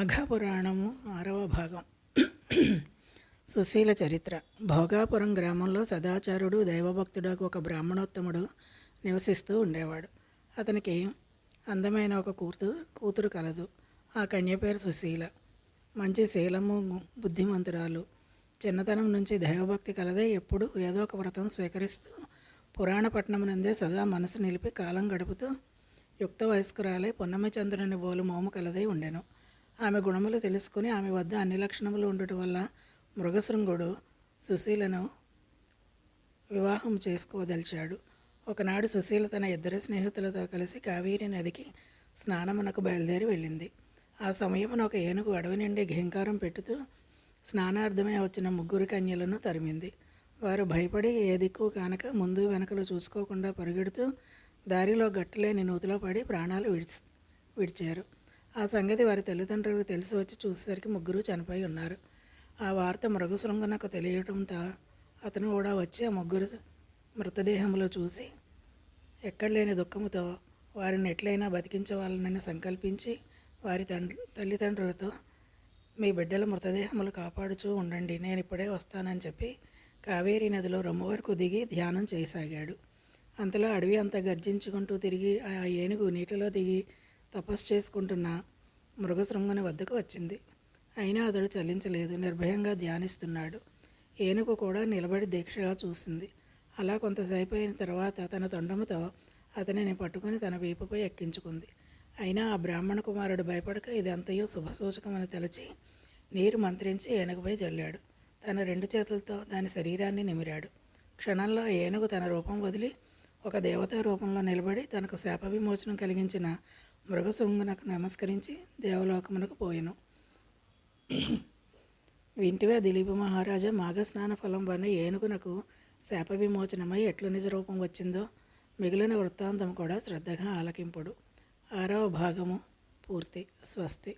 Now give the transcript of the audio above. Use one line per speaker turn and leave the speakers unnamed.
మాఘపురాణము ఆరవ భాగం. సుశీల చరిత్ర. భోగాపురం గ్రామంలో సదాచారుడు దైవభక్తుడకు ఒక బ్రాహ్మణోత్తముడు నివసిస్తూ ఉండేవాడు. అతనికి అందమైన ఒక కూతురు కూతురు కలదు. ఆ కన్య పేరు సుశీల. మంచి శీలము బుద్ధిమంతురాలు. చిన్నతనం నుంచి దైవభక్తి కలదే ఎప్పుడు ఏదో ఒక వ్రతం స్వీకరిస్తూ పురాణపట్నం నందే సదా మనసు నిలిపి కాలం గడుపుతూ యుక్త వయస్కురాలై పున్నమచంద్రుని బోలు మోము కలదై ఉండెను. ఆమె గుణములు తెలుసుకుని ఆమె వద్ద అన్ని లక్షణములు ఉండటం వల్ల మృగశృంగుడు సుశీలను వివాహం చేసుకోదలిచాడు. ఒకనాడు సుశీల తన ఇద్దరు స్నేహితులతో కలిసి కావేరి నదికి స్నానమునకు బయలుదేరి వెళ్ళింది. ఆ సమయమున ఒక ఏనుగు అడవి నుండి ఘంకారం పెట్టుతూ స్నానార్థమై వచ్చిన ముగ్గురు కన్యలను తరిమింది. వారు భయపడి ఏ దిక్కు కానక ముందు వెనకలు చూసుకోకుండా పరిగెడుతూ దారిలో గట్టులేని నూతిలో పడి ప్రాణాలు విడిచి విడిచారు. ఆ సంగతి వారి తల్లిదండ్రులకు తెలిసి వచ్చి చూసేసరికి ముగ్గురు చనిపోయి ఉన్నారు. ఆ వార్త మృగశృంగనకు తెలియటంతో అతను కూడా వచ్చి ఆ ముగ్గురు మృతదేహంలో చూసి ఎక్కడ లేని దుఃఖముతో వారిని ఎట్లయినా బతికించవాలనని సంకల్పించి వారి తండ్రి తల్లిదండ్రులతో మీ బిడ్డల మృతదేహములు కాపాడుచూ ఉండండి నేను ఇప్పుడే వస్తానని చెప్పి కావేరీ నదిలో రొమ్ము వరకు దిగి ధ్యానం చేయసాగాడు. అంతలో అడవి అంతా గర్జించుకుంటూ తిరిగి ఆ ఏనుగు నీటిలో దిగి తపస్సు చేసుకుంటున్న మృగశృంగుని వద్దకు వచ్చింది. అయినా అతడు చలించలేదు నిర్భయంగా ధ్యానిస్తున్నాడు. ఏనుగు కూడా నిలబడి దీక్షగా చూసింది. అలా కొంతసేపు అయిన తర్వాత తన తొండముతో అతనిని పట్టుకుని తన వీపుపై ఎక్కించుకుంది. అయినా ఆ బ్రాహ్మణ కుమారుడు భయపడక ఇదంతయో శుభసూచకమని తలచి నీరు మంత్రించి ఏనుగుపై జల్లాడు. తన రెండు చేతులతో దాని శరీరాన్ని నిమిరాడు. క్షణంలో ఏనుగు తన రూపం వదిలి ఒక దేవతా రూపంలో నిలబడి తనకు శాప విమోచనం కలిగించిన మృగశృంగునకు నమస్కరించి దేవలోకమునకు పోయెను. వింటివే దిలీప మహారాజా మాఘస్నాన ఫలం వలన ఏనుగునకు శాప విమోచనమై ఎట్లు నిజ రూపం వచ్చిందో మిగిలిన వృత్తాంతం కూడా శ్రద్ధగా ఆలకింపుడు. ఆరవ భాగము పూర్తి స్వస్తి.